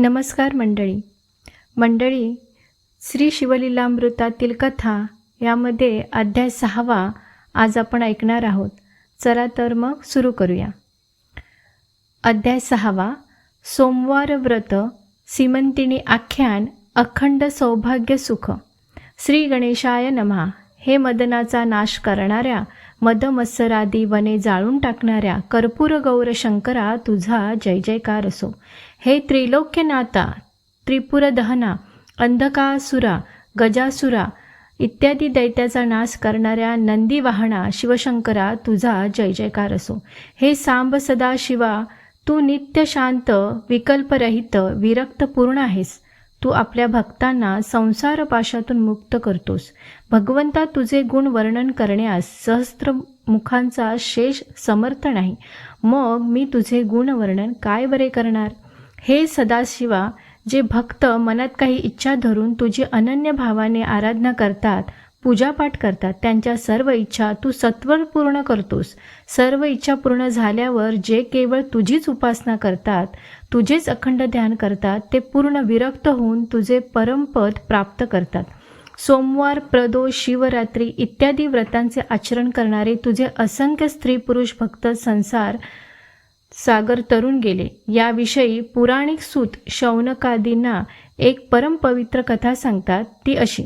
नमस्कार मंडळी. मंडळी श्री शिवलीलामृतातील कथा यामध्ये अध्याय सहावा आज आपण ऐकणार आहोत. चला तर मग सुरू करूया. अध्याय सहावा सोमवार व्रत सीमंतिनी आख्यान अखंड सौभाग्य सुख. श्री गणेशाय नमहा हे मदनाचा नाश करणाऱ्या मदमत्सरादी वने जाळून टाकणाऱ्या कर्पूर गौर शंकरा तुझा जय जयकार असो. हे त्रिलोक्यनाथा त्रिपुर दहना अंधकासुरा गजासुरा इत्यादी दैत्याचा नाश करणाऱ्या नंदी वाहना शिवशंकरा तुझा जय जयकार असो. हे सांब सदा शिवा तू नित्य शांत विकल्परहित विरक्त पूर्ण आहेस. तू आपल्या भक्तांना संसार पाशातून मुक्त करतोस. भगवंता तुझे गुण वर्णन करण्यास सहस्त्र मुखांचा शेष समर्थ नाही. मग मी तुझे गुण वर्णन काय बरे करणार? हे सदाशिवा जे भक्त मनात काही इच्छा धरून तुझी अनन्य भावाने आराधना करतात पूजापाठ करतात त्यांच्या सर्व इच्छा तू सत्वर पूर्ण करतोस. सर्व इच्छा पूर्ण झाल्यावर जे केवळ तुझीच उपासना करतात तुझेच अखंड ध्यान करतात ते पूर्ण विरक्त होऊन तुझे परमपद प्राप्त करतात. सोमवार प्रदोष शिवरात्री इत्यादी व्रतांचे आचरण करणारे तुझे असंख्य स्त्री पुरुष भक्त संसार सागर तरुण गेले. याविषयी पुराणिक सूत शौनकादींना एक परमपवित्र कथा सांगतात. ती अशी.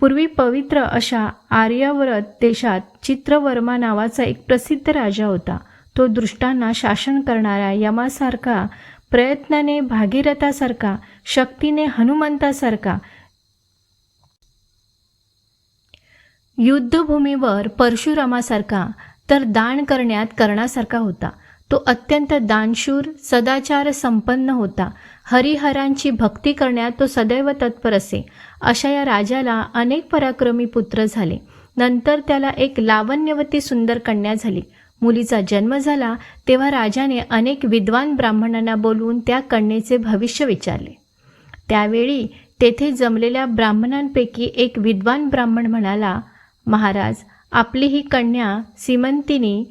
पूर्वी पवित्र अशा आर्याव्रत देशात चित्रवर्मा नावाचा एक प्रसिद्ध राजा होता. तो दृष्टांना शासन करणाऱ्या यमासारखा प्रयत्नाने भागीरथासारखा शक्तीने हनुमंतासारखा. युद्धभूमीवर परशुरामासारखा तर दान करण्यात कर्णासारखा होता. तो अत्यंत दानशूर सदाचार संपन्न होता. हरिहरांची भक्ती करण्यात तो सदैव तत्पर असे. अशा या राजाला अनेक पराक्रमी पुत्र झाले. नंतर त्याला एक लावण्यवती सुंदर कन्या झाली. मुलीचा जन्म झाला तेव्हा राजाने अनेक विद्वान ब्राह्मणांना बोलवून त्या कन्येचे भविष्य विचारले. त्यावेळी तेथे जमलेल्या ब्राह्मणांपैकी एक विद्वान ब्राह्मण म्हणाला महाराज आपली ही कन्या सीमंतिनी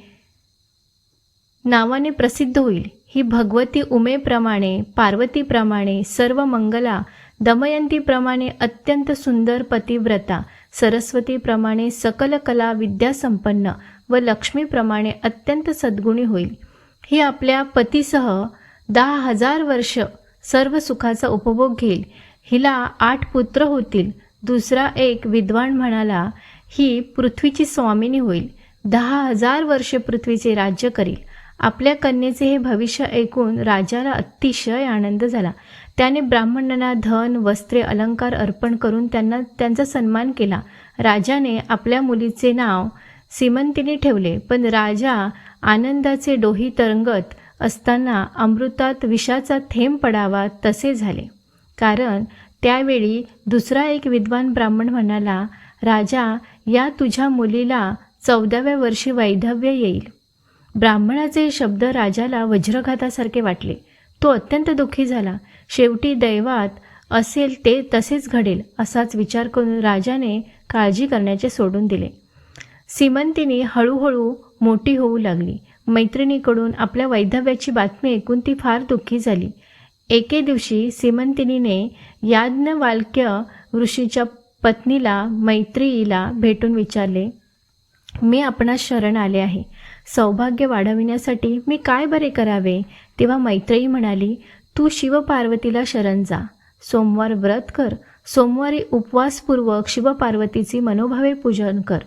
नावाने प्रसिद्ध होईल. ही भगवती उमेप्रमाणे पार्वतीप्रमाणे सर्व मंगला दमयंतीप्रमाणे अत्यंत सुंदर पतिव्रता सरस्वतीप्रमाणे सकल कला विद्यासंपन्न व लक्ष्मीप्रमाणे अत्यंत सद्गुणी होईल. ही आपल्या पतीसह दहा हजार वर्ष सर्व सुखाचा उपभोग घेईल. हिला आठ पुत्र होतील. दुसरा एक विद्वान म्हणाला ही पृथ्वीची स्वामिनी होईल. दहा हजार वर्ष पृथ्वीचे राज्य करील. आपल्या कन्येचे हे भविष्य ऐकून राजाला अतिशय आनंद झाला. त्याने ब्राह्मणांना धन वस्त्रे अलंकार अर्पण करून त्यांना त्यांचा सन्मान केला. राजाने आपल्या मुलीचे नाव सीमंतीने ठेवले पण राजा आनंदाचे डोही तरंगत असताना अमृतात विषाचा थेंब पडावा तसे झाले. कारण त्यावेळी दुसरा एक विद्वान ब्राह्मण म्हणाला राजा या तुझ्या मुलीला चौदाव्या वर्षी वैधव्य येईल. ब्राह्मणाचे शब्द राजाला वज्रघातासारखे वाटले. तो अत्यंत दुःखी झाला. शेवटी दैवात असेल ते तसेच घडेल असाच विचार करून राजाने काळजी करण्याचे सोडून दिले. सीमंतीने हळूहळू मोठी होऊ लागली. मैत्रिणीकडून आपल्या वैधव्याची बातमी ऐकून ती फार दुःखी झाली. एके दिवशी सीमंतिनीने याज्ञवाल्क्य ऋषीच्या पत्नीला मैत्रीला भेटून विचारले मी आपणास शरण आले आहे. सौभाग्य वाढविण्यासाठी मी काय बरे करावे? तेव्हा मैत्रेयी म्हणाली तू शिवपार्वतीला शरण जा. सोमवार व्रत कर. सोमवारी उपवासपूर्वक शिवपार्वतीची मनोभावे पूजन कर.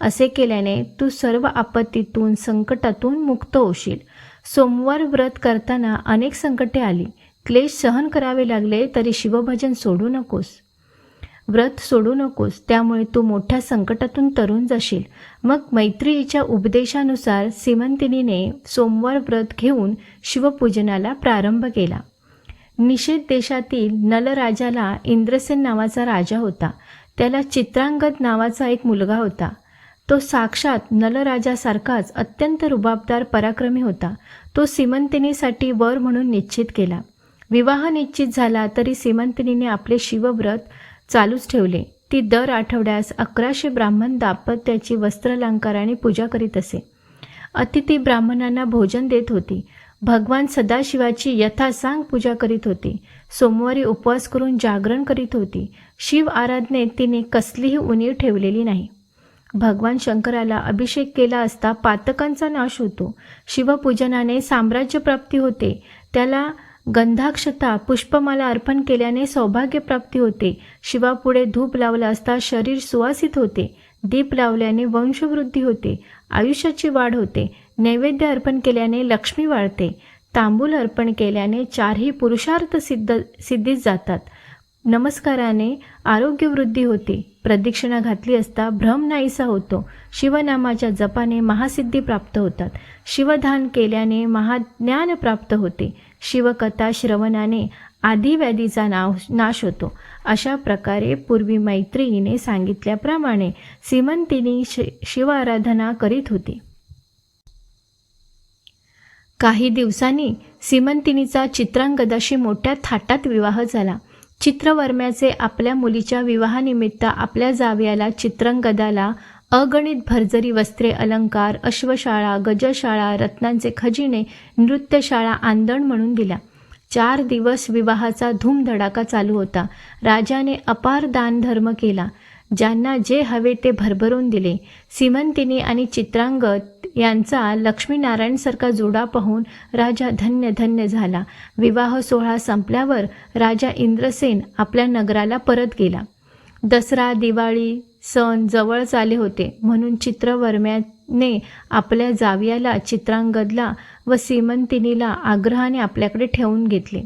असे केल्याने तू सर्व आपत्तीतून संकटातून मुक्त होशील. सोमवार व्रत करताना अनेक संकटे आली. क्लेश सहन करावे लागले तरी शिवभजन सोडू नकोस. व्रत सोडू नकोस त्यामुळे तू मोठ्या संकटातून तरुण जाशील. मग मैत्रीच्या उपदेशानुसार सीमंतिनीने सोमवार व्रत घेऊन शिवपूजनाला प्रारंभ केला. निषेध देशातील नलराजाला इंद्रसेन नावाचा राजा होता. त्याला चित्रांगद नावाचा एक मुलगा होता. तो साक्षात नलराजासारखाच अत्यंत रुबाबदार पराक्रमी होता. तो सीमंतिनीसाठी वर म्हणून निश्चित केला. विवाह निश्चित झाला तरी सीमंतिनीने आपले शिवव्रत चालूच ठेवले. ती दर आठवड्यास अकराशे ब्राह्मण दाम्पत्याची वस्त्रलंकाराने पूजा करीत असे. अतिथी ब्राह्मणांना भोजन देत होती. भगवान सदाशिवाची यथासांग पूजा करीत होती. सोमवारी उपवास करून जागरण करीत होती. शिव आराधनेत तिने कसलीही उणीव ठेवलेली नाही. भगवान शंकराला अभिषेक केला असता पातकांचा नाश होतो. शिवपूजनाने साम्राज्य प्राप्ती होते. त्याला गंधाक्षता पुष्पमाला अर्पण केल्याने सौभाग्य प्राप्ती होते. शिवापुढे धूप लावला असता शरीर सुवासित होते. दीप लावल्याने वंशवृद्धी होते. आयुष्याची वाढ होते. नैवेद्य अर्पण केल्याने लक्ष्मी वाढते. तांबूल अर्पण केल्याने चारही पुरुषार्थ सिद्ध सिद्धीत जातात. नमस्काराने आरोग्यवृद्धी होते. प्रदक्षिणा घातली असता भ्रम नाहीसा होतो. शिवनामाच्या जपाने महासिद्धी प्राप्त होतात. शिवधान केल्याने महाज्ञान प्राप्त होते. शिवकथा श्रवणाने आदिव्याधीचा नाव नाश होतो. अशा प्रकारे पूर्वी मैत्रिणीने सांगितल्याप्रमाणे सीमंतीनी शि शिव आराधना करीत होती. काही दिवसांनी सीमंतिनीचा चित्रांगदाशी मोठ्या थाटात विवाह झाला. चित्रवर्म्याचे आपल्या मुलीच्या विवाहानिमित्त आपल्या जावयाला चित्रंगदाला अगणित भरजरी वस्त्रे अलंकार अश्वशाळा गजशाळा रत्नांचे खजिने नृत्यशाळा आंदण म्हणून दिल्या. चार दिवस विवाहाचा धूमधडाका चालू होता. राजाने अपार दानधर्म केला. ज्यांना जे हवे ते भरभरून दिले. सिमंतिनी आणि चित्रांगत यांचा लक्ष्मीनारायणसारखा जोडा पाहून राजा धन्य धन्य झाला. विवाह सोहळा संपल्यावर राजा इंद्रसेन आपल्या नगराला परत गेला. दसरा दिवाळी सण जवळच आले होते. म्हणून चित्रवर्म्याने आपल्या जावयाला चित्रांगदला व सीमंतिनीला आग्रहाने आपल्याकडे ठेवून घेतले.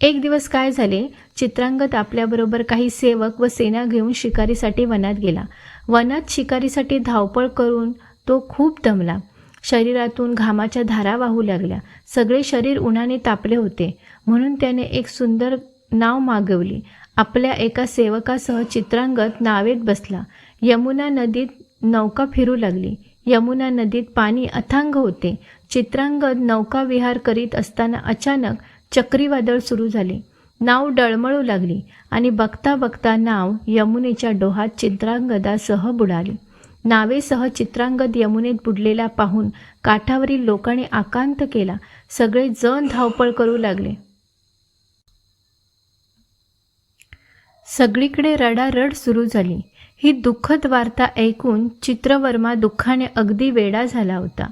एक दिवस काय झाले? चित्रांगद आपल्याबरोबर काही सेवक व सेना घेऊन शिकारीसाठी वनात गेला. वनात शिकारीसाठी धावपळ करून तो खूप दमला. शरीरातून घामाच्या धारा वाहू लागल्या. सगळे शरीर उन्हाने तापले होते. म्हणून त्याने एक सुंदर नाव मागवली. आपल्या एका सेवकासह चित्रांगत नावेत बसला. यमुना नदीत नौका फिरू लागली. यमुना नदीत पाणी अथांग होते. चित्रांगद नौका विहार करीत असताना अचानक चक्रीवादळ सुरू झाले. नाव डळमळू लागली आणि बघता बघता नाव यमुनेच्या डोहात चित्रांगदासह बुडाली. नावेसह चित्रांगद यमुनेत बुडलेला पाहून काठावरील लोकांनी आकांत केला. सगळे जण धावपळ करू लागले. सगळीकडे रडारड सुरू झाली. ही दुःखद वार्ता ऐकून चित्रवर्मा दुःखाने अगदी वेडा झाला होता.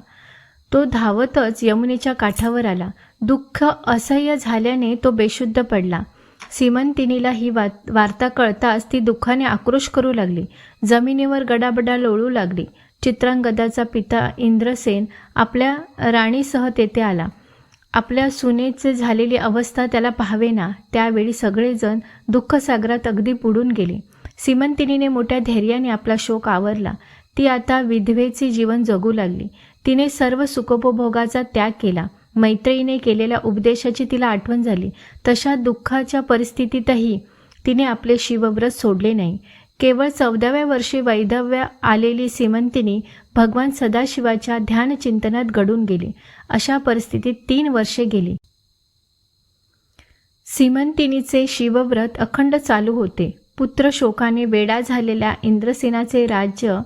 तो धावतच यमुनेच्या काठावर आला. दुःख असह्य झाल्याने तो बेशुद्ध पडला. सीमंतिनीला ही वा वार्ता कळताच ती दुःखाने आक्रोश करू लागली. जमिनीवर गडाबडा लोळू लागली. चित्रांगदाचा पिता इंद्रसेन आपल्या राणीसह तेथे आला. आपल्या सुनेचे झालेली अवस्था त्याला पाहावेना त्यावेळी सगळेजण दुःखसागरात अगदी बुडून गेले. सीमंतिनीने मोठ्या धैर्याने आपला शोक आवरला. ती आता विधवेचे जीवन जगू लागली. तिने सर्व सुखोपभोगाचा त्याग केला. मैत्रिणीने केलेल्या उपदेशाची तिला आठवण झाली. तशा दुःखाच्या परिस्थितीतही तिने आपले शिवव्रत सोडले नाही. केवळ चौदाव्या वर्षी वैधव्य आलेली सीमंतिनी भगवान सदाशिवाच्या ध्यानचिंतनात घडून गेली. अशा परिस्थितीत तीन वर्षे गेली. सीमंतिनीचे शिवव्रत अखंड चालू होते. पुत्र शोकाने वेडा झालेल्या इंद्रसेनाचे राज्य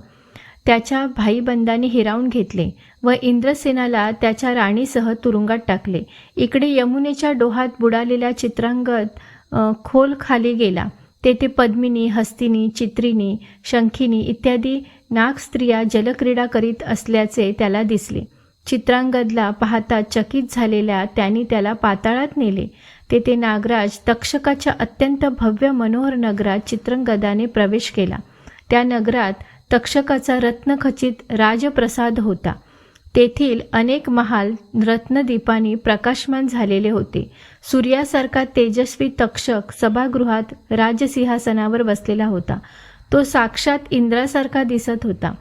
त्याच्या भाईबंदांनी हिरावून घेतले व इंद्रसेनाला त्याच्या राणीसह तुरुंगात टाकले. इकडे यमुनेच्या डोहात बुडालेल्या चित्रांगत खोल खाली गेला. तेथे पद्मिनी हस्तिनी चित्रिनी शंखिनी इत्यादी नाग स्त्रिया जलक्रीडा करीत असल्याचे त्याला दिसले. चित्रांगदला पाहता चकित झालेल्या त्यांनी त्याला पाताळात नेले. तेथे नागराज तक्षकाच्या अत्यंत भव्य मनोहर नगरात चित्रंगदाने प्रवेश केला. त्या नगरात तक्षकाचा रत्नखचित राजप्रसाद होता. तेथील अनेक महाल रत्नदीपांनी प्रकाशमान झालेले होते. सूर्यासारखा तेजस्वी तक्षक सभागृहात राजसिंहासनावर बसलेला होता. तो साक्षात इंद्रासारखा दिसत होता.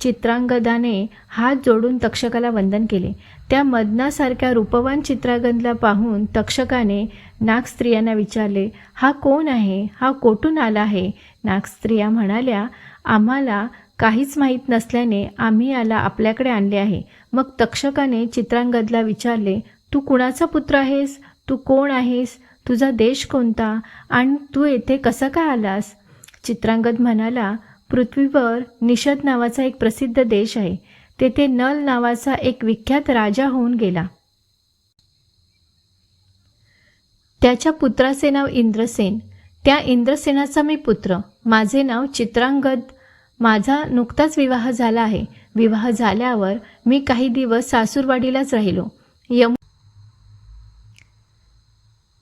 चित्रांगदाने हात जोडून तक्षकाला वंदन केले. त्या मदनासारख्या रूपवान चित्रांगदला पाहून तक्षकाने नागस्त्रियांना विचारले हा कोण आहे? हा कोठून आला आहे? नागस्त्रिया म्हणाल्या आम्हाला काहीच माहीत नसल्याने आम्ही याला आपल्याकडे आणले आहे. मग तक्षकाने चित्रांगदला विचारले तू कुणाचा पुत्र आहेस? तू कोण आहेस? तुझा देश कोणता? आणि तू येथे कसा काय आलास? चित्रांगद म्हणाला पृथ्वीवर निषद नावाचा एक प्रसिद्ध देश आहे. तेथे नल नावाचा एक विख्यात राजा होऊन गेला. त्याच्या पुत्राचे नाव इंद्रसेन. त्या इंद्रसेनाचा मी पुत्र. माझे नाव चित्रांगद. माझा नुकताच विवाह झाला आहे. विवाह झाल्यावर मी काही दिवस सासूरवाडीलाच राहिलो. यम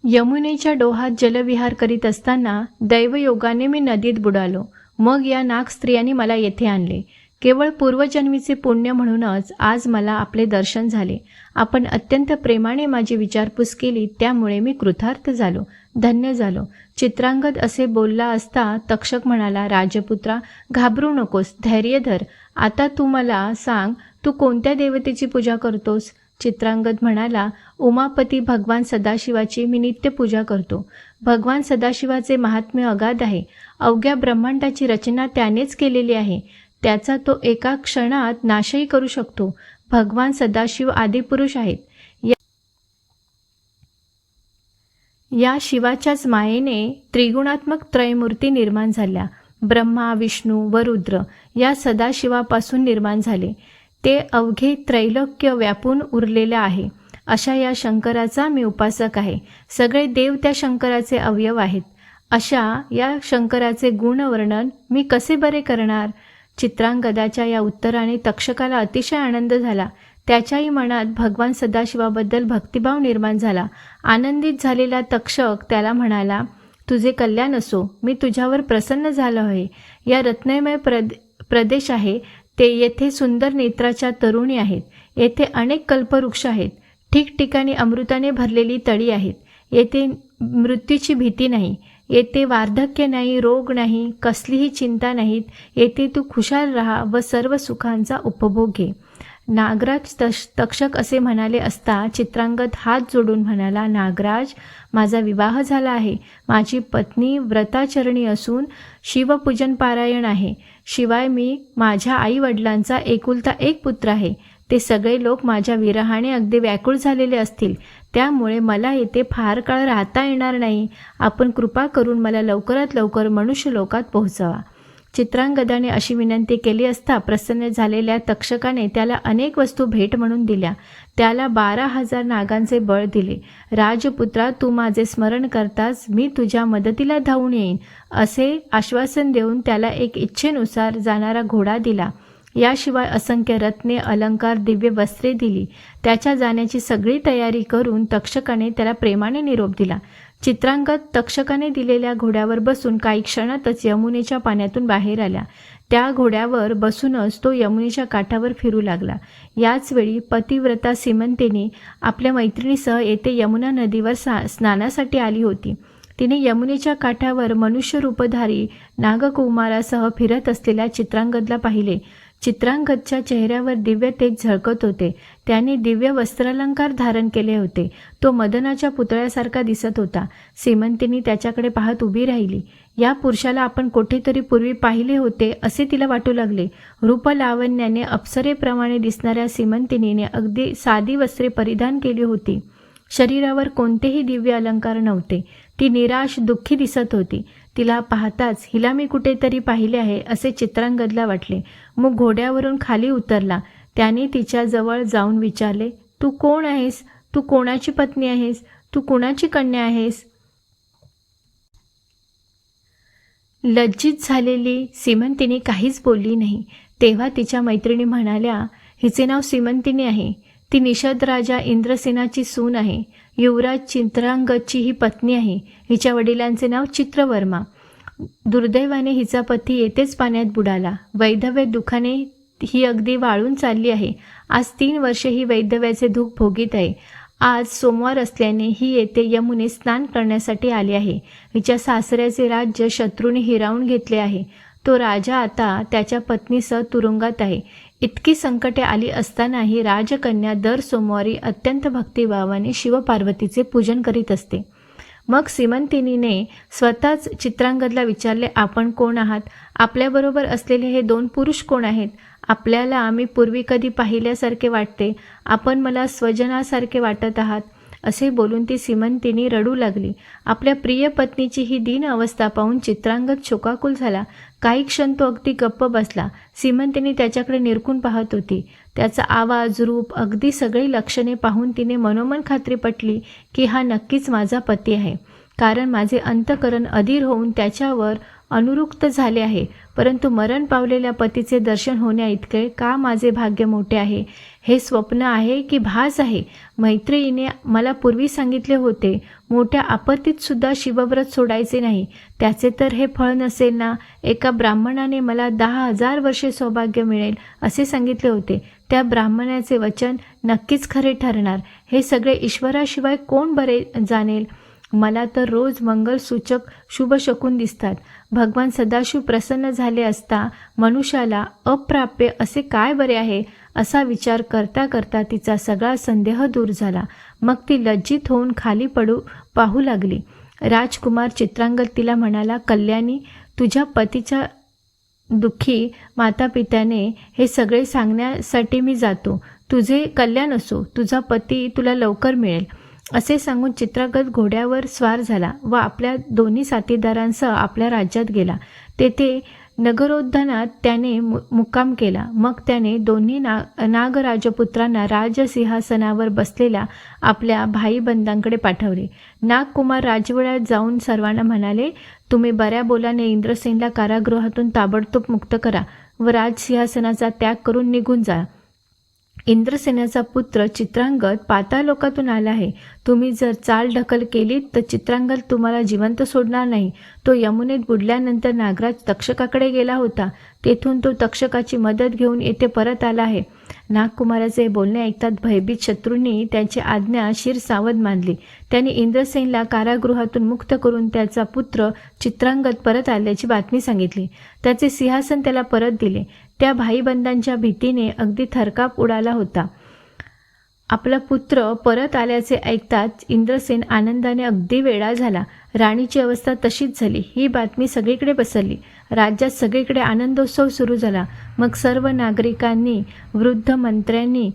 यमुनेच्या डोहात जलविहार करीत असताना दैवयोगाने मी नदीत बुडालो. मग या नाग स्त्रियांनी मला येथे आणले. केवळ पूर्वजन्मीचे पुण्य म्हणूनच आज मला आपले दर्शन झाले. आपण अत्यंत प्रेमाने माझी विचारपूस केली त्यामुळे मी कृतार्थ झालो धन्य झालो. चित्रांगद असे बोलला असता तक्षक म्हणाला राजपुत्रा घाबरू नकोस धैर्य धर. आता तू मला सांग तू कोणत्या देवतेची पूजा करतोस? चित्रांगद म्हणाला उमापती भगवान सदाशिवाची मी नित्य पूजा करतो. भगवान सदाशिवाचे महात्म्य अगाध आहे. अवघ्या ब्रह्मांडाची रचना त्यानेच केलेली आहे. त्याचा तो एका क्षणात नाशही करू शकतो. भगवान सदाशिव आदिपुरुष आहेत. या- शिवाच्याच मायेने त्रिगुणात्मक त्रयमूर्ती निर्माण झाल्या. ब्रह्मा विष्णू व रुद्र या सदाशिवापासून निर्माण झाले. ते अवघे त्रैलोक्य व्यापून उरलेले आहे. अशा या शंकराचा मी उपासक आहे. सगळे देव त्या शंकराचे अवयव आहेत. अशा या शंकराचे गुणवर्णन मी कसे बरे करणार? चित्रांगदाच्या या उत्तराने तक्षकाला अतिशय आनंद झाला. त्याच्याही मनात भगवान सदाशिवाबद्दल भक्तिभाव निर्माण झाला. आनंदित झालेला तक्षक त्याला म्हणाला तुझे कल्याण असो मी तुझ्यावर प्रसन्न झालो आहे. या रत्नमय प्रद प्रदेश आहे. ते येथे सुंदर नेत्राच्या तरुणी आहेत. येथे अनेक कल्पवृक्ष आहेत. ठिकठिकाणी अमृताने भरलेली तळी आहेत. येथे मृत्यूची भीती नाही. येथे वार्धक्य नाही रोग नाही कसलीही चिंता नाहीत. येथे तू खुशाल राहा व सर्व सुखांचा उपभोग घे. नागराज तश तक्षक असे म्हणाले असता चित्रांगत हात जोडून म्हणाला नागराज माझा विवाह झाला आहे. माझी पत्नी व्रताचरणी असून शिवपूजन पारायण आहे. शिवाय मी माझ्या आई वडिलांचा एकुलता एक पुत्र आहे. ते सगळे लोक माझ्या विरहाने अगदी व्याकुळ झालेले असतील. त्यामुळे मला येथे फार काळ राहता येणार नाही. आपण कृपा करून मला लवकरात लवकर मनुष्य लोकात पोहोचवा. चित्रांगदाने अशी विनंती केली असता प्रसन्न झालेल्या तक्षकाने त्याला अनेक वस्तू भेट म्हणून दिल्या. त्याला बारा हजार नागांचे बळ दिले. राजपुत्रा तू माझे स्मरण करताच मी तुझ्या मदतीला धावून येईन असे आश्वासन देऊन त्याला एक इच्छेनुसार जाणारा घोडा दिला. याशिवाय असंख्य रत्ने अलंकार दिव्य वस्त्रे दिली. त्याच्या जाण्याची सगळी तयारी करून तक्षकाने त्याला प्रेमाने निरोप दिला. चित्रांगत तक्षकाने दिलेल्या घोड्यावर बसून काही क्षणातच यमुनेच्या पाण्यातून बाहेर आल्या. त्या घोड्यावर बसूनच तो यमुनेच्या काठावर फिरू लागला. याच वेळी पतिव्रता सीमंतेने आपल्या मैत्रिणीसह येथे यमुना नदीवर सा स्नानासाठी आली होती. तिने यमुनेच्या काठावर मनुष्यरूपधारी नागकुमारासह फिरत असलेल्या चित्रांगदला पाहिले. चित्रांगदच्या चेहऱ्यावर दिव्य तेज झळकत होते. त्याने दिव्य वस्त्रालंकार धारण केले होते. तो मदनाच्या पुतळ्यासारखा दिसत होता. श्रीमंतीनी त्याच्याकडे पाहत उभी राहिली. या पुरुषाला आपण कुठेतरी पूर्वी पाहिले होते असे तिला वाटू लागले. रूपलावण्याने अप्सरेप्रमाणे दिसणाऱ्या सीमंतिनीने अगदी साधी वस्त्रे परिधान केली होती. शरीरावर कोणतेही दिव्य अलंकार नव्हते. ती निराश दुःखी दिसत होती. तिला पाहताच हिला मी कुठेतरी पाहिले आहे असे चित्रांगदला वाटले. मग घोड्यावरून खाली उतरला. त्याने तिच्याजवळ जाऊन विचारले तू कोण आहेस? तू कोणाची पत्नी आहेस? तू कुणाची कन्या आहेस? लज्जित झालेली सीमंतिनी काहीच बोलली नाही. तेव्हा तिच्या मैत्रिणी म्हणाल्या हिचे नाव सीमंतिनी आहे. ती निषद राजा इंद्रसेनाची सून आहे. युवराज चित्रांगदची ही पत्नी आहे. हिच्या वडिलांचे नाव चित्रवर्मा. दुर्दैवाने हिचा पती येथेच पाण्यात बुडाला. वैधव्य दुखाने ही अगदी वाळून चालली आहे. आज तीन वर्षे ही वैधव्याचे दुःख भोगीत आहे. आज सोमवार असल्याने ही येथे यमुने स्नान करण्यासाठी आली आहे. हिच्या सासऱ्याचे राज्य शत्रूने हिरावून घेतले आहे. तो राजा आता त्याच्या पत्नीसह तुरुंगात आहे. इतकी संकटे आली असतानाही राजकन्या दर सोमवारी अत्यंत भक्तिभावाने शिवपार्वतीचे पूजन करीत असते. मग सीमंतिनीने स्वतःच चित्रांगदला विचारले आपण कोण आहात? आपल्याबरोबर असलेले हे दोन पुरुष कोण आहेत? आपल्याला आम्ही पूर्वी कधी पाहिल्यासारखे वाटते? आपण मला स्वजनासारखे वाटत आहात? असे बोलून ती सीमंतिनी रडू लागली. आपल्या प्रिय पत्नीची ही दीन अवस्था पाहून चित्रांगद शोकाकुल झाला. काही क्षण तो अगदी गप्प बसला. सीमंतिनी त्याच्याकडे निरखून पाहत होती. त्याचा आवाज रूप अगदी सगळी लक्षणे पाहून तिने मनोमन खात्री पटली की हा नक्कीच माझा पती आहे. कारण माझे अंतकरण अधीर होऊन त्याच्यावर अनुरुक्त झाले आहे. परंतु मरण पावलेल्या पतीचे दर्शन होण्या इतके का माझे भाग्य मोठे आहे? हे स्वप्न आहे की भास आहे. मैत्रिणीने मला पूर्वी सांगितले होते मोठ्या आपत्तीतसुद्धा शिवव्रत सोडायचे नाही. त्याचे तर हे फळ नसेल ना? एका ब्राह्मणाने मला दहा हजार वर्षे सौभाग्य मिळेल असे सांगितले होते. त्या ब्राह्मणाचे वचन नक्कीच खरे ठरणार. हे सगळे ईश्वराशिवाय कोण बरे जाणेल? मला तर रोज मंगलसूचक शुभ शकून दिसतात. भगवान सदाशिव प्रसन्न झाले असता मनुष्याला अप्राप्य असे काय बरे आहे? असा विचार करता करता तिचा सगळा संदेह दूर झाला. मग ती लज्जित होऊन खाली पडू पाहू लागली. राजकुमार चित्रांगद तिला म्हणाला कल्याणी तुझ्या पतीच्या दुःखी मातापित्याने हे सगळे सांगण्यासाठी मी जातो. तुझे कल्याण असो. तुझा पती तुला लवकर मिळेल. असे सांगून चित्रगत घोड्यावर स्वार झाला व आपल्या दोन्ही साथीदारांसह आपल्या राज्यात गेला. तेथे नगरोद्यानात त्याने मु मुक्काम केला. मग त्याने दोन्ही ना नागराजपुत्रांना राजसिंहासनावर बसलेल्या आपल्या भाईबंधांकडे पाठवले. नागकुमार राजवड्यात जाऊन सर्वांना म्हणाले तुम्ही बऱ्या बोलाने इंद्रसेनला कारागृहातून ताबडतोब मुक्त करा व राजसिंहासनाचा त्याग करून निघून जा. इंद्रसेनाचा पुत्र चित्रांगद पातालोकातून आला आहे. तुम्ही जर चाल ढकल केलीत तर चित्रांगद तुम्हाला जिवंत सोडणार नाही. तो यमुनेत बुडल्यानंतर नागराज तक्षकाकडे गेला होता. तेथून तो तक्षकाची मदत घेऊन येथे परत आला आहे. नागकुमाराचे बोलणे ऐकतात भयभीत शत्रूंनी त्याची आज्ञा शिरसावध मानली. त्यांनी इंद्रसेनला कारागृहातून मुक्त करून त्याचा पुत्र चित्रांगद परत आल्याची बातमी सांगितली. त्याचे सिंहासन त्याला परत दिले. त्या भाईबंधांच्या भीतीने अगदी थरकाप उडाला होता. आपला पुत्र परत आल्याचे ऐकताच इंद्रसेन आनंदाने अगदी वेळा झाला. राणीची अवस्था तशीच झाली. ही बातमी सगळीकडे पसरली. राज्यात सगळीकडे आनंदोत्सव सुरू झाला. मग सर्व नागरिकांनी वृद्ध मंत्र्यांनी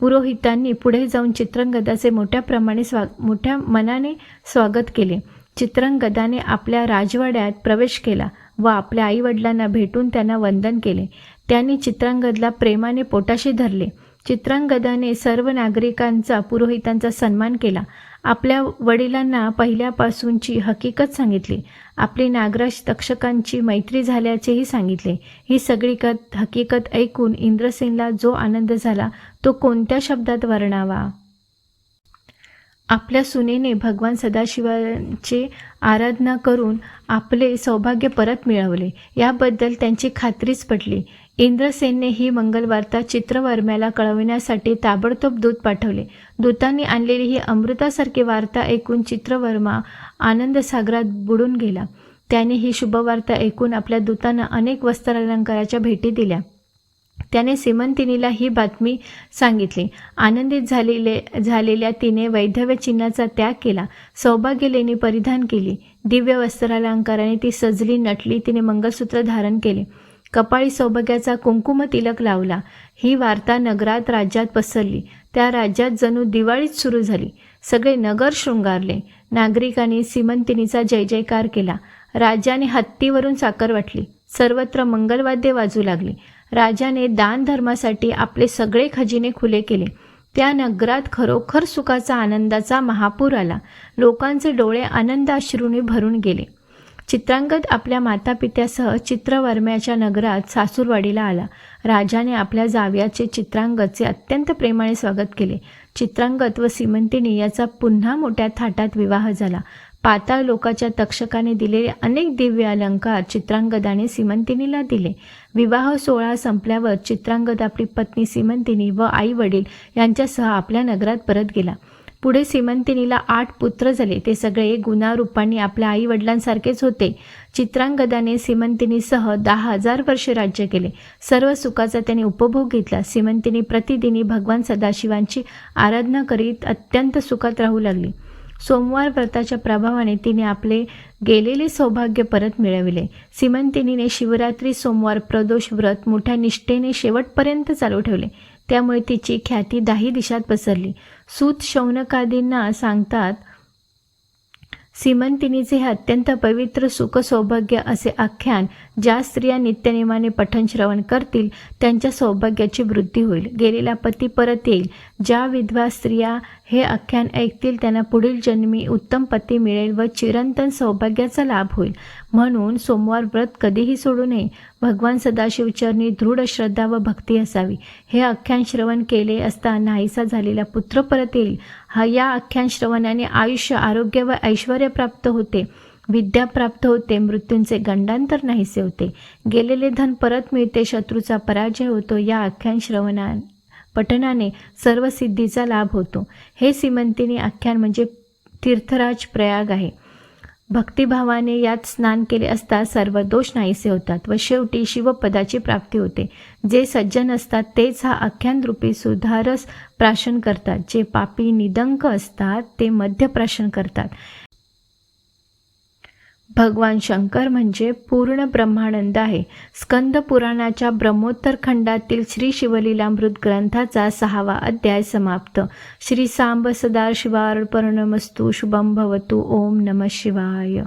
पुरोहितांनी पुढे जाऊन चित्रंगदाचे मोठ्या प्रमाणे स्वा मोठ्या मनाने स्वागत केले. चित्रंगदाने आपल्या राजवाड्यात प्रवेश केला. व आपल्या आईवडिलांना भेटून त्यांना वंदन केले. त्यांनी चित्रांगदला प्रेमाने पोटाशी धरले. चित्रांगदाने सर्व नागरिकांचा पुरोहितांचा सन्मान केला. आपल्या वडिलांना पहिल्यापासूनची हकीकत सांगितली. आपली नागराज तक्षकांची मैत्री झाल्याचेही सांगितले. ही सगळी कत हकीकत ऐकून इंद्रसेनला जो आनंद झाला तो कोणत्या शब्दात वर्णावा? आपल्या सुनेने भगवान सदाशिवांचे आराधना करून आपले सौभाग्य परत मिळवले. याबद्दल त्यांची खात्रीच पटली. इंद्रसेनने ही मंगलवार्ता चित्रवर्म्याला कळविण्यासाठी ताबडतोब दूत पाठवले. दूतांनी आणलेली ही अमृतासारखी वार्ता ऐकून चित्रवर्मा आनंदसागरात बुडून गेला. त्याने ही शुभवार्ता ऐकून आपल्या दूतांना अनेक वस्त्रालंकाराच्या भेटी दिल्या. त्याने सीमंतिनीला ही बातमी सांगितली. आनंदित झालेले झालेल्या तिने वैधव्य चिन्हाचा त्याग केला. सौभाग्यलेणी परिधान केली. दिव्य वस्त्रालंकाराने ती सजली नटली तिने मंगळसूत्र धारण केले. कपाळी सौभाग्याचा कुंकुम तिलक लावला. ही वार्ता नगरात राज्यात पसरली. त्या राज्यात जणू दिवाळीच सुरू झाली. सगळे नगर शृंगारले. नागरिकांनी सीमंतिनीचा जय जयकार केला. राजाने हत्तीवरून साखर वाटली. सर्वत्र मंगलवाद्य वाजू लागली. राजाने दानधर्मासाठी आपले सगळे खजिने खुले केले. त्या नगरात खरोखर सुखाचा आनंदाचा महापूर आला. लोकांचे डोळे आनंदाश्रूने भरून गेले. चित्रांगद आपल्या मातापित्यासह चित्रवर्म्याच्या नगरात सासूरवाडीला आला. राजाने आपल्या जाव्याचे चित्रांगदचे अत्यंत प्रेमाने स्वागत केले. चित्रांगद व सीमंतिनी याचा पुन्हा मोठ्या थाटात विवाह झाला. पाताळ लोकाच्या तक्षकाने दिलेले अनेक दिव्य अलंकार चित्रांगदाने सीमंतिनीला दिले. विवाह सोहळा संपल्यावर चित्रांगद आपली पत्नी सीमंतिनी व आई वडील यांच्यासह आपल्या नगरात परत गेला. पुढे सीमंतिनीला आठ पुत्र झाले. ते सगळे गुणारूपांनी आपल्या आई वडिलांसारखेच होते. चित्रांगदाने सीमंतिनीसह दहा हजार वर्षे राज्य केले. सर्व सुखाचा त्याने उपभोग घेतला. सीमंतिनी प्रतिदिनी भगवान सदाशिवांची आराधना करीत अत्यंत सुखात राहू लागली. सोमवार व्रताच्या प्रभावाने तिने आपले गेलेले सौभाग्य परत मिळविले. सीमंतिनीने शिवरात्री सोमवार प्रदोष व्रत मोठ्या निष्ठेने शेवटपर्यंत चालू ठेवले. त्यामुळे तिची ख्याती दाही दिशात पसरली. सूत शौनकादींना सांगतात सीमंतिनीचे हे अत्यंत पवित्र सुख सौभाग्य असे आख्यान ज्या स्त्रिया नित्यनेमाने पठण श्रवण करतील त्यांच्या सौभाग्याची वृद्धी होईल. गेलेला पती परत येईल. ज्या विधवा स्त्रिया हे आख्यान ऐकतील त्यांना पुढील जन्मी उत्तम पती मिळेल व चिरंतन सौभाग्याचा लाभ होईल. म्हणून सोमवार व्रत कधीही सोडू नये. भगवान सदाशिवचरणी दृढ श्रद्धा व भक्ती असावी. हे आख्यान श्रवण केले असता नाहीसा झालेला पुत्र परत येईल. हा या आख्यान श्रवणाने आयुष्य आरोग्य व ऐश्वर प्राप्त होते. विद्या प्राप्त होते मृत्यूंचे गंडांतर नाहीसे होते. गेलेले धन परत मिळते शत्रूचा पराजय होतो. या आख्यान श्रवणा पठनाने सर्व सिद्धीचा लाभ होतो. हे श्रीमंतीने आख्यान म्हणजे तीर्थराज प्रयाग आहे. भक्तिभावाने यात स्नान केले असता सर्व दोष नाहीसे होतात व शेवटी शिवपदाची प्राप्ती होते. जे सज्जन असतात तेच हा आख्यानरूपी सुधारस प्राशन करतात. जे पापी निदंक असतात ते मध्यप्राशन करतात. भगवान शंकर म्हणजे पूर्ण ब्रह्मानंद आहे. स्कंद पुराणाच्या ब्रह्मोत्तर खंडातील श्री शिवलीलामृत ग्रंथाचा सहावा अध्याय समाप्त. श्री सांब सदा शिवार्पणमस्तू शुभम भवतु ओम नम शिवाय.